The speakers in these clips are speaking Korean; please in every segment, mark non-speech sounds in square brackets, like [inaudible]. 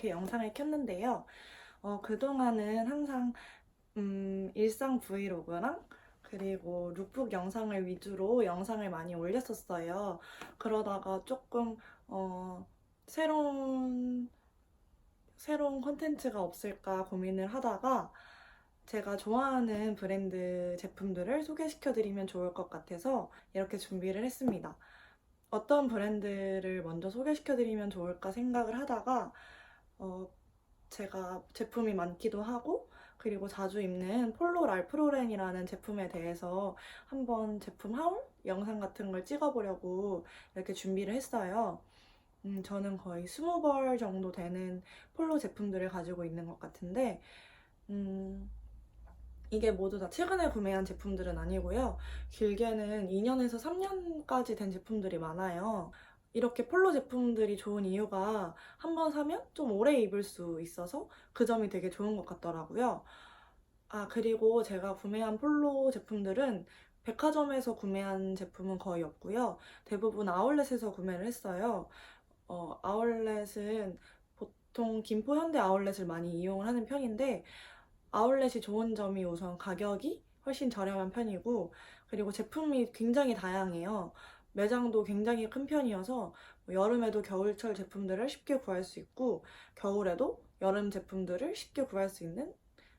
이렇게 영상을 켰는데요. 어, 그동안은 항상 음, 일상 브이로그랑 그리고 룩북 영상을 위주로 영상을 많이 올렸었어요. 그러다가 조금 어, 새로운 새로운 컨텐츠가 없을까 고민을 하다가 제가 좋아하는 브랜드 제품들을 소개시켜드리면 좋을 것 같아서 이렇게 준비를 했습니다. 어떤 브랜드를 먼저 소개시켜드리면 좋을까 생각을 하다가 어, 제가 제품이 많기도 하고 그리고 자주 입는 폴로 랄 프로렌이라는 제품에 대해서 한번 제품 하울 영상 같은 걸 찍어보려고 이렇게 준비를 했어요. 음, 저는 거의 20벌 정도 되는 폴로 제품들을 가지고 있는 것 같은데 음, 이게 모두 다 최근에 구매한 제품들은 아니고요. 길게는 2년에서 3년까지 된 제품들이 많아요. 이렇게 폴로 제품들이 좋은 이유가 한 번 사면 좀 오래 입을 수 있어서 그 점이 되게 좋은 것 같더라고요. 아, 그리고 제가 구매한 폴로 제품들은 백화점에서 구매한 제품은 거의 없고요. 대부분 아울렛에서 구매를 했어요. 어, 아울렛은 보통 김포 현대 아울렛을 많이 이용을 하는 편인데 아울렛이 좋은 점이 우선 가격이 훨씬 저렴한 편이고 그리고 제품이 굉장히 다양해요. 매장도 굉장히 큰 편이어서 뭐 여름에도 겨울철 제품들을 쉽게 구할 수 있고 겨울에도 여름 제품들을 쉽게 구할 수 있는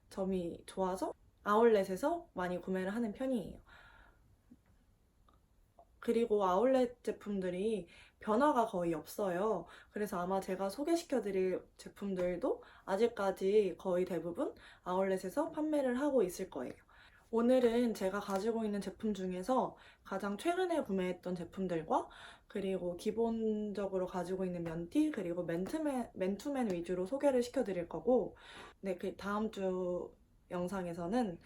점이 좋아서 아울렛에서 많이 구매를 하는 편이에요. 그리고 아울렛 제품들이 변화가 거의 없어요. 그래서 아마 제가 소개시켜드릴 제품들도 아직까지 거의 대부분 아울렛에서 판매를 하고 있을 거예요. 오늘은 제가 가지고 있는 제품 중에서 가장 최근에 구매했던 제품들과 그리고 기본적으로 가지고 있는 면티 그리고 맨투맨, 맨투맨 위주로 소개를 시켜드릴 거고 네, 그 다음 주 영상에서는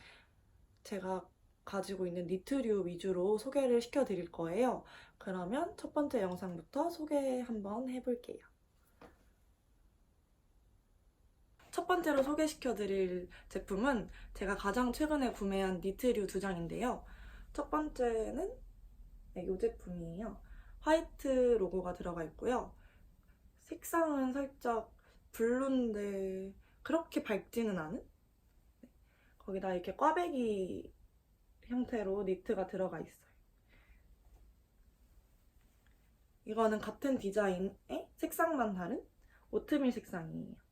제가 가지고 있는 니트류 위주로 소개를 시켜드릴 거예요. 그러면 첫 번째 영상부터 소개 한번 해볼게요. 첫 번째로 소개시켜드릴 제품은 제가 가장 최근에 구매한 니트류 두 장인데요. 첫 번째는 네, 이 제품이에요. 화이트 로고가 들어가 있고요. 색상은 살짝 블루인데 그렇게 밝지는 않은? 네, 거기다 이렇게 꽈배기 형태로 니트가 들어가 있어요. 이거는 같은 디자인에 색상만 다른 오트밀 색상이에요.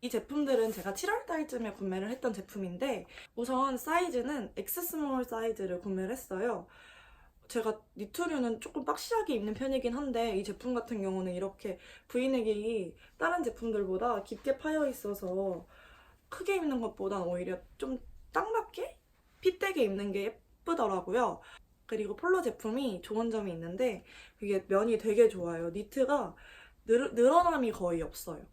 이 제품들은 제가 7월달쯤에 구매를 했던 제품인데 우선 사이즈는 X 스몰 사이즈를 구매를 했어요. 제가 니트류는 조금 박시하게 입는 편이긴 한데 이 제품 같은 경우는 이렇게 브이넥이 다른 제품들보다 깊게 파여 있어서 크게 입는 것보단 오히려 좀 딱 맞게 핏되게 입는 게 예쁘더라고요. 그리고 폴로 제품이 좋은 점이 있는데 이게 면이 되게 좋아요. 니트가 늘, 늘어남이 거의 없어요.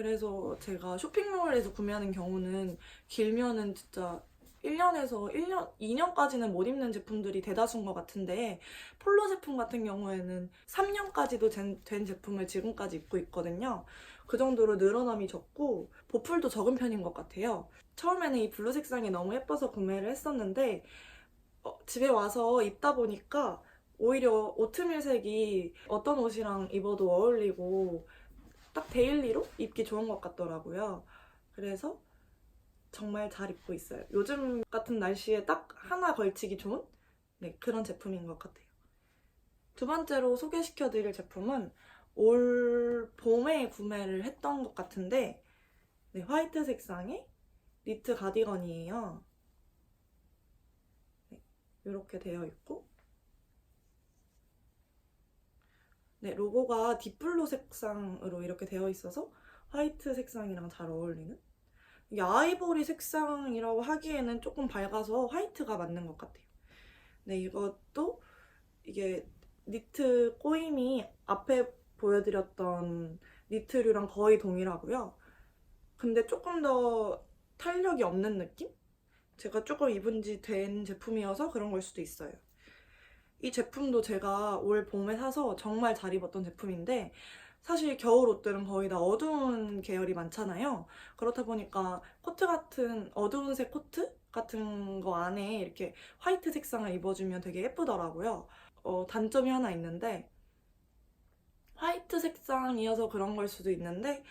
그래서 제가 쇼핑몰에서 구매하는 경우는 길면은 진짜 1년에서 1년, 2년까지는 못 입는 제품들이 대다수인 것 같은데 폴로 제품 같은 경우에는 3년까지도 된, 된 제품을 지금까지 입고 있거든요. 그 정도로 늘어남이 적고 보풀도 적은 편인 것 같아요. 처음에는 이 블루 색상이 너무 예뻐서 구매를 했었는데 어, 집에 와서 입다 보니까 오히려 오트밀 색이 어떤 옷이랑 입어도 어울리고 딱 데일리로 입기 좋은 것 같더라고요. 그래서 정말 잘 입고 있어요. 요즘 같은 날씨에 딱 하나 걸치기 좋은 네, 그런 제품인 것 같아요. 두 번째로 소개시켜 드릴 제품은 올 봄에 구매를 했던 것 같은데 네, 화이트 색상의 니트 가디건이에요. 네, 이렇게 되어 있고 네, 로고가 딥블루 색상으로 이렇게 되어 있어서 화이트 색상이랑 잘 어울리는 이게 아이보리 색상이라고 하기에는 조금 밝아서 화이트가 맞는 것 같아요. 네, 이것도 이게 니트 꼬임이 앞에 보여드렸던 니트류랑 거의 동일하고요. 근데 조금 더 탄력이 없는 느낌? 제가 조금 입은 지 된 제품이어서 그런 걸 수도 있어요. 이 제품도 제가 올 봄에 사서 정말 잘 입었던 제품인데 사실 겨울 옷들은 거의 다 어두운 계열이 많잖아요. 그렇다 보니까 코트 같은 어두운 색 코트 같은 거 안에 이렇게 화이트 색상을 입어주면 되게 예쁘더라고요. 어, 단점이 하나 있는데 화이트 색상이어서 그런 걸 수도 있는데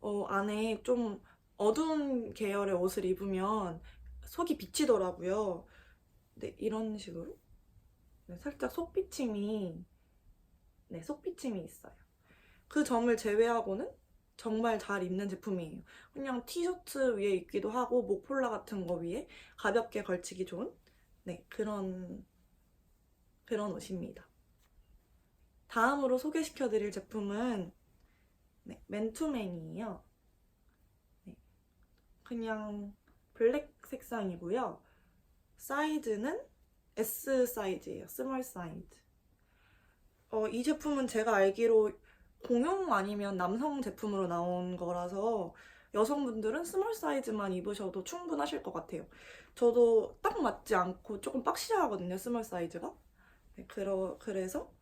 어, 안에 좀 어두운 계열의 옷을 입으면 속이 비치더라고요. 네, 이런 식으로 네, 살짝 속비침이 네, 속비침이 있어요. 그 점을 제외하고는 정말 잘 입는 제품이에요. 그냥 티셔츠 위에 입기도 하고 목폴라 같은 거 위에 가볍게 걸치기 좋은 네, 그런 그런 옷입니다. 다음으로 소개시켜 드릴 제품은 네, 맨투맨이에요. 네, 그냥 블랙 색상이고요. 사이즈는 S 사이즈예요. 스몰 사이즈. 어, 이 제품은 제가 알기로 공용 아니면 남성 제품으로 나온 거라서 여성분들은 스몰 사이즈만 입으셔도 충분하실 것 같아요. 저도 딱 맞지 않고 조금 빡시하거든요, 스몰 사이즈가. 네, 그러, 그래서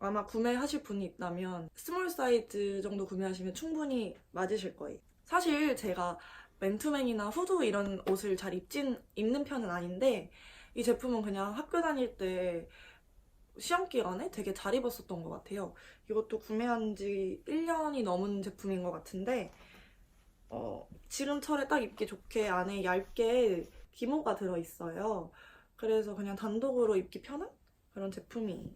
아마 구매하실 분이 있다면 스몰 사이즈 정도 구매하시면 충분히 맞으실 거예요. 사실 제가 맨투맨이나 후드 이런 옷을 잘 입진, 입는 편은 아닌데 이 제품은 그냥 학교 다닐 때 시험 기간에 되게 잘 입었었던 것 같아요. 이것도 구매한 지 1년이 넘은 제품인 것 같은데 어, 지금철에 딱 입기 좋게 안에 얇게 기모가 들어있어요. 그래서 그냥 단독으로 입기 편한 그런 제품이에요.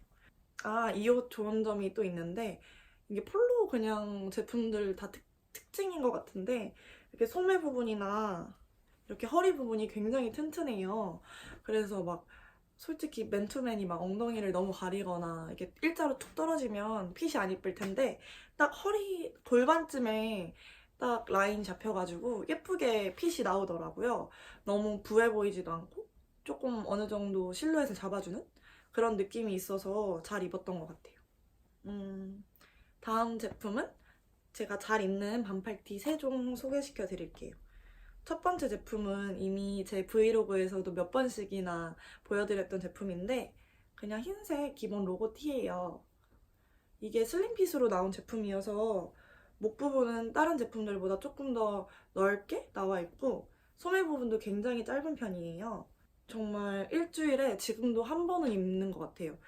아, 이 옷 좋은 점이 또 있는데 이게 폴로 그냥 제품들 다 특, 특징인 것 같은데 이렇게 소매 부분이나 이렇게 허리 부분이 굉장히 튼튼해요. 그래서 막 솔직히 맨투맨이 막 엉덩이를 너무 가리거나 이렇게 일자로 툭 떨어지면 핏이 안 이쁠 텐데 딱 허리 골반쯤에 딱 라인 잡혀가지고 예쁘게 핏이 나오더라고요. 너무 부해 보이지도 않고 조금 어느 정도 실루엣을 잡아주는 그런 느낌이 있어서 잘 입었던 것 같아요. 음, 다음 제품은 제가 잘 입는 반팔티 3종 소개시켜 드릴게요. 첫 번째 제품은 이미 제 브이로그에서도 몇 번씩이나 보여드렸던 제품인데 그냥 흰색 기본 로고 티예요. 이게 슬림핏으로 나온 제품이어서 목 부분은 다른 제품들보다 조금 더 넓게 나와 있고 소매 부분도 굉장히 짧은 편이에요. 정말 일주일에 지금도 한 번은 입는 것 같아요.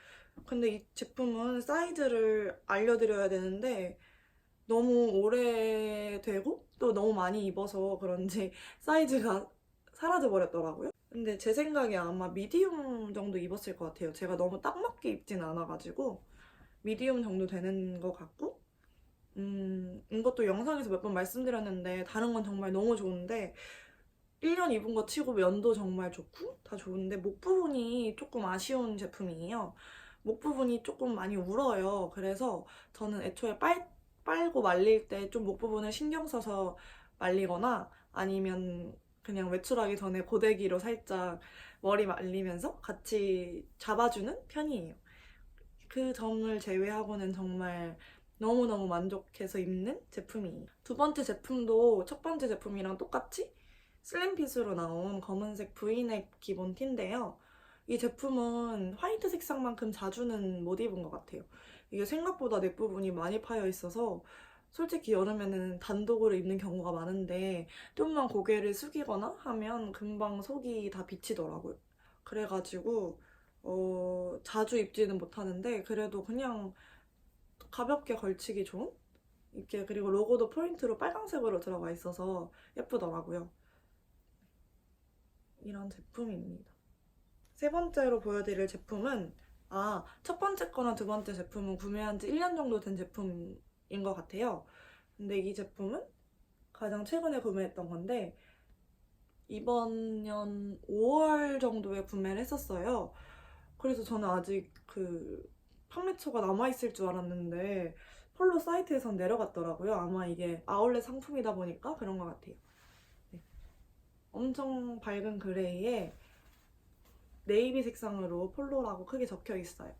근데 이 제품은 사이즈를 알려드려야 되는데 너무 오래되고 또 너무 많이 입어서 그런지 [laughs] 사이즈가 사라져 버렸더라고요. 근데 제 생각에 아마 미디움 정도 입었을 것 같아요. 제가 너무 딱 맞게 입진 않아가지고 미디움 정도 되는 것 같고 음, 이것도 영상에서 몇 번 말씀드렸는데 다른 건 정말 너무 좋은데 1년 입은 거 치고 면도 정말 좋고 다 좋은데 목 부분이 조금 아쉬운 제품이에요. 목 부분이 조금 많이 울어요. 그래서 저는 애초에 빨, 빨고 말릴 때 좀 목 부분을 신경 써서 말리거나 아니면 그냥 외출하기 전에 고데기로 살짝 머리 말리면서 같이 잡아주는 편이에요. 그 점을 제외하고는 정말 너무너무 만족해서 입는 제품이에요. 두 번째 제품도 첫 번째 제품이랑 똑같이 슬림핏으로 나온 검은색 브이넥 기본 티인데요. 이 제품은 화이트 색상만큼 자주는 못 입은 것 같아요. 이게 생각보다 넥 부분이 많이 파여 있어서 솔직히 여름에는 단독으로 입는 경우가 많은데 좀만 고개를 숙이거나 하면 금방 속이 다 비치더라고요. 그래가지고 어, 자주 입지는 못하는데 그래도 그냥 가볍게 걸치기 좋은 이렇게 그리고 로고도 포인트로 빨강색으로 들어가 있어서 예쁘더라고요. 이런 제품입니다. 세 번째로 보여드릴 제품은 아, 첫 번째 거나 두 번째 제품은 구매한 지 1년 정도 된 제품인 것 같아요. 근데 이 제품은 가장 최근에 구매했던 건데 이번 년 5월 정도에 구매를 했었어요. 그래서 저는 아직 그 판매처가 남아있을 줄 알았는데 폴로 사이트에선 내려갔더라고요. 아마 이게 아울렛 상품이다 보니까 그런 것 같아요. 네. 엄청 밝은 그레이에 네이비 색상으로 폴로라고 크게 적혀 있어요.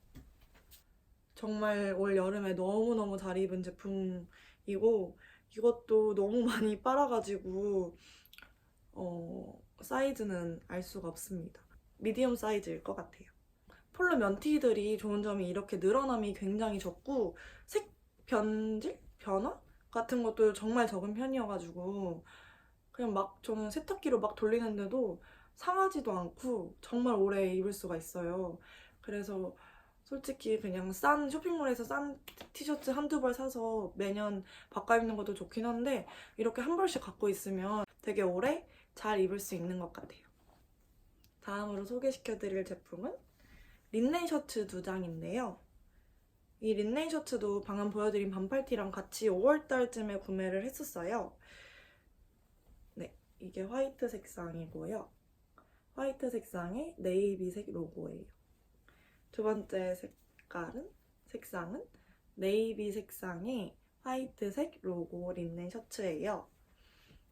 정말 올 여름에 너무너무 잘 입은 제품이고 이것도 너무 [laughs] 많이 빨아가지고 어, 사이즈는 알 수가 없습니다. 미디엄 사이즈일 것 같아요. 폴로 면티들이 좋은 점이 이렇게 늘어남이 굉장히 적고 색 변질? 변화? 같은 것도 정말 적은 편이어가지고 그냥 막 저는 세탁기로 막 돌리는데도 상하지도 않고 정말 오래 입을 수가 있어요. 그래서 솔직히 그냥 싼 쇼핑몰에서 싼 티셔츠 한두 벌 사서 매년 바꿔 입는 것도 좋긴 한데 이렇게 한 벌씩 갖고 있으면 되게 오래 잘 입을 수 있는 것 같아요. 다음으로 소개시켜 드릴 제품은 린넨 셔츠 두 장인데요. 이 린넨 셔츠도 방금 보여드린 반팔티랑 같이 5월달쯤에 구매를 했었어요. 네, 이게 화이트 색상이고요. 화이트 색상의 네이비색 로고예요. 두 번째 색깔은 색상은 네이비 색상의 화이트색 로고 린넨 셔츠예요.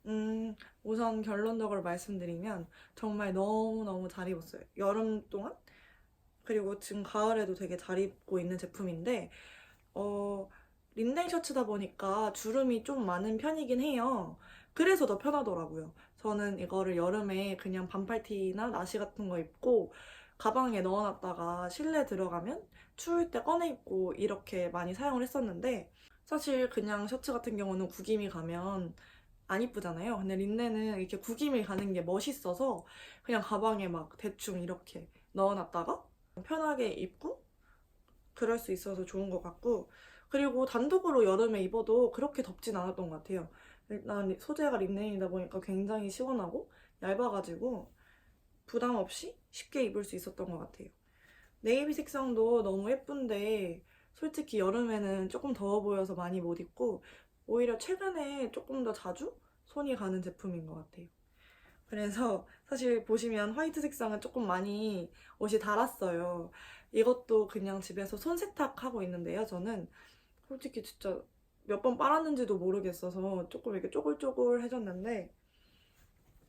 음, 우선 결론적으로 말씀드리면 정말 너무너무 잘 입었어요. 여름 동안 그리고 지금 가을에도 되게 잘 입고 있는 제품인데 어, 린넨 셔츠다 보니까 주름이 좀 많은 편이긴 해요. 그래서 더 편하더라고요. 저는 이거를 여름에 그냥 반팔티나 나시 같은 거 입고 가방에 넣어놨다가 실내 들어가면 추울 때 꺼내 입고 이렇게 많이 사용을 했었는데 사실 그냥 셔츠 같은 경우는 구김이 가면 안 이쁘잖아요. 근데 린넨은 이렇게 구김이 가는 게 멋있어서 그냥 가방에 막 대충 이렇게 넣어놨다가 편하게 입고 그럴 수 있어서 좋은 것 같고 그리고 단독으로 여름에 입어도 그렇게 덥진 않았던 것 같아요. 일단 소재가 린넨이다 보니까 굉장히 시원하고 얇아가지고 부담 없이 쉽게 입을 수 있었던 것 같아요. 네이비 색상도 너무 예쁜데 솔직히 여름에는 조금 더워 보여서 많이 못 입고 오히려 최근에 조금 더 자주 손이 가는 제품인 것 같아요. 그래서 사실 보시면 화이트 색상은 조금 많이 옷이 닳았어요. 이것도 그냥 집에서 손 세탁하고 있는데요. 저는 솔직히 진짜 몇 번 빨았는지도 모르겠어서 조금 이렇게 쪼글쪼글해졌는데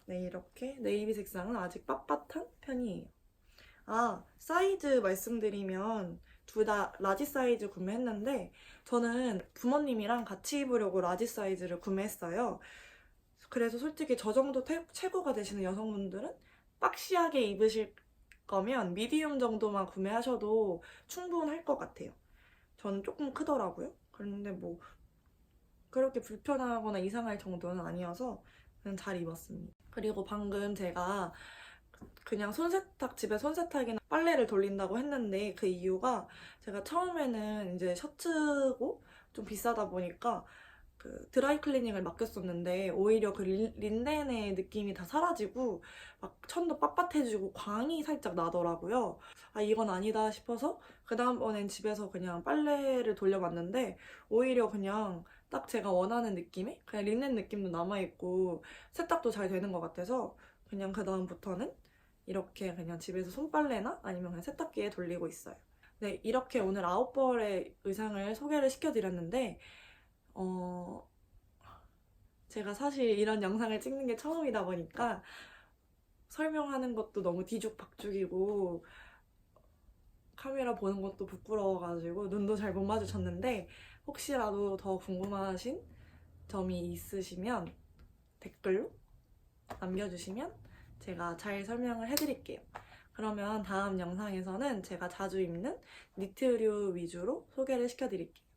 네 이렇게 네이비 색상은 아직 빳빳한 편이에요. 아 사이즈 말씀드리면 둘 다 라지 사이즈 구매했는데 저는 부모님이랑 같이 입으려고 라지 사이즈를 구매했어요. 그래서 솔직히 저 정도 태- 체구가 되시는 여성분들은 박시하게 입으실 거면 미디움 정도만 구매하셔도 충분할 것 같아요. 저는 조금 크더라고요. 그런데 뭐 그렇게 불편하거나 이상할 정도는 아니어서 그냥 잘 입었습니다. 그리고 방금 제가 그냥 손세탁, 집에 손세탁이나 빨래를 돌린다고 했는데 그 이유가 제가 처음에는 이제 셔츠고 좀 비싸다 보니까 그 드라이 클리닝을 맡겼었는데 오히려 그 린- 린넨의 느낌이 다 사라지고 막 천도 빳빳해지고 광이 살짝 나더라고요. 아 이건 아니다 싶어서 그 다음번엔 집에서 그냥 빨래를 돌려봤는데 오히려 그냥 딱 제가 원하는 느낌의 그냥 린넨 느낌도 남아있고 세탁도 잘 되는 것 같아서 그냥 그 다음부터는 이렇게 그냥 집에서 손빨래나 아니면 그냥 세탁기에 돌리고 있어요. 네, 이렇게 오늘 아홉 벌의 의상을 소개를 시켜드렸는데 어, 제가 사실 이런 영상을 찍는 게 처음이다 보니까 설명하는 것도 너무 뒤죽박죽이고 카메라 보는 것도 부끄러워가지고 눈도 잘 못 마주쳤는데 혹시라도 더 궁금하신 점이 있으시면 댓글로 남겨주시면 제가 잘 설명을 해드릴게요. 그러면 다음 영상에서는 제가 자주 입는 니트류 위주로 소개를 시켜드릴게요.